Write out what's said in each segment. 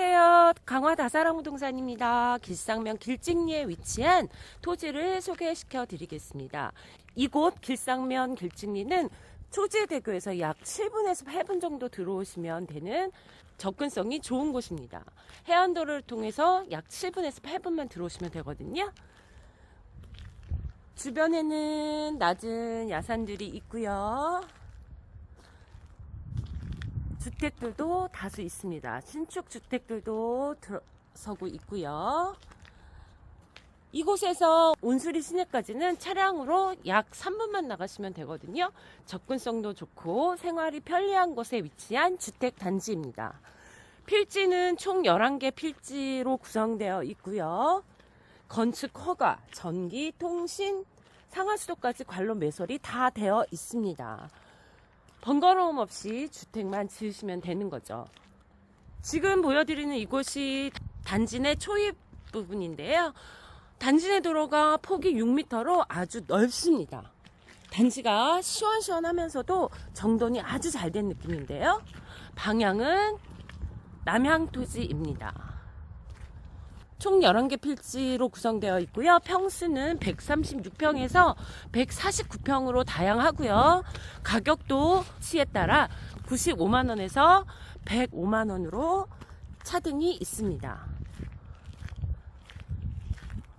안녕하세요. 강화 다사랑 부동산입니다. 길상면 길직리에 위치한 토지를 소개시켜 드리겠습니다. 이곳 길상면 길직리는 초지대교에서 약 7분에서 8분 정도 들어오시면 되는 접근성이 좋은 곳입니다. 해안도로를 통해서 약 7분에서 8분만 들어오시면 되거든요. 주변에는 낮은 야산들이 있고요. 주택들도 다수 있습니다. 신축 주택들도 들어서고 있고요. 이곳에서 온수리 시내까지는 차량으로 약 3분만 나가시면 되거든요. 접근성도 좋고 생활이 편리한 곳에 위치한 주택 단지입니다. 필지는 총 11개 필지로 구성되어 있고요. 건축 허가, 전기, 통신, 상하수도까지 관련 매설이 다 되어 있습니다. 번거로움 없이 주택만 지으시면 되는 거죠. 지금 보여드리는 이곳이 단지 내 초입 부분인데요. 단지 내 도로가 폭이 6m로 아주 넓습니다. 단지가 시원시원하면서도 정돈이 아주 잘 된 느낌인데요. 방향은 남향토지입니다. 총 11개 필지로 구성되어 있고요. 평수는 136평에서 149평으로 다양하고요. 가격도 시에 따라 95만 원에서 105만 원으로 차등이 있습니다.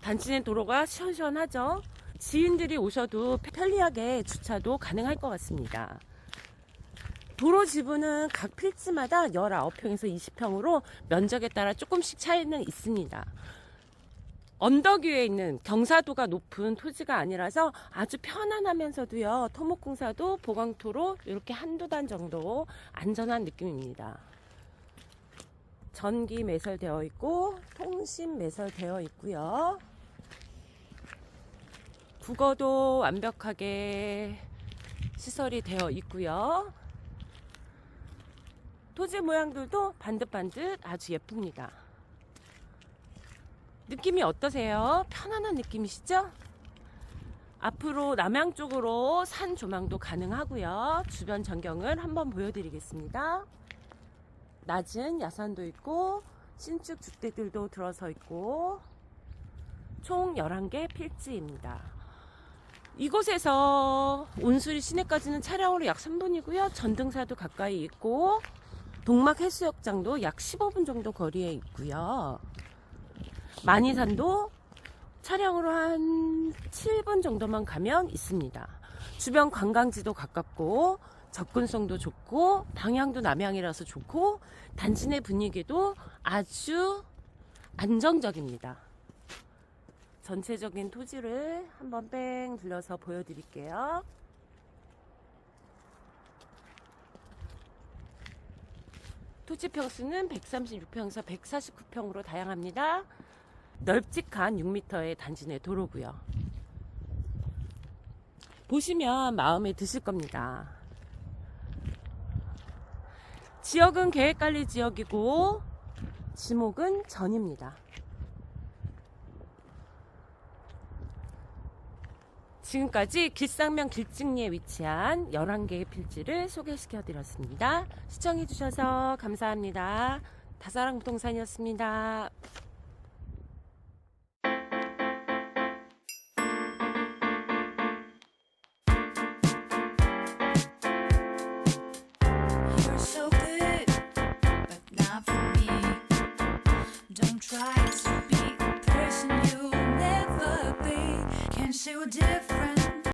단지 내 도로가 시원시원하죠. 지인들이 오셔도 편리하게 주차도 가능할 것 같습니다. 도로 지분은 각 필지마다 19평에서 20평으로 면적에 따라 조금씩 차이는 있습니다. 언덕 위에 있는 경사도가 높은 토지가 아니라서 아주 편안하면서도요, 토목공사도 보강토로 이렇게 한두 단 정도 안전한 느낌입니다. 전기 매설되어 있고, 통신 매설되어 있고요. 국어도 완벽하게 시설이 되어 있고요. 토지 모양들도 반듯반듯 아주 예쁩니다. 느낌이 어떠세요? 편안한 느낌이시죠? 앞으로 남양 쪽으로 산 조망도 가능하고요. 주변 전경을 한번 보여드리겠습니다. 낮은 야산도 있고 신축 주택들도 들어서 있고 총 11개 필지입니다. 이곳에서 온수리 시내까지는 차량으로 약 3분이고요. 전등사도 가까이 있고 동막 해수욕장도 약 15분 정도 거리에 있고요. 만이산도 차량으로 한 7분 정도만 가면 있습니다. 주변 관광지도 가깝고 접근성도 좋고 방향도 남향이라서 좋고 단지 내 분위기도 아주 안정적입니다. 전체적인 토지를 한번 뺑 둘러서 보여드릴게요. 토지 평수는 136평에서 149평으로 다양합니다. 넓직한 6m의 단지 내 도로고요. 보시면 마음에 드실 겁니다. 지역은 계획관리 지역이고 지목은 전입니다. 지금까지 길상면 길직리에 위치한 11개의 필지를 소개시켜 드렸습니다. 시청해 주셔서 감사합니다. 다사랑 부동산이었습니다. Different.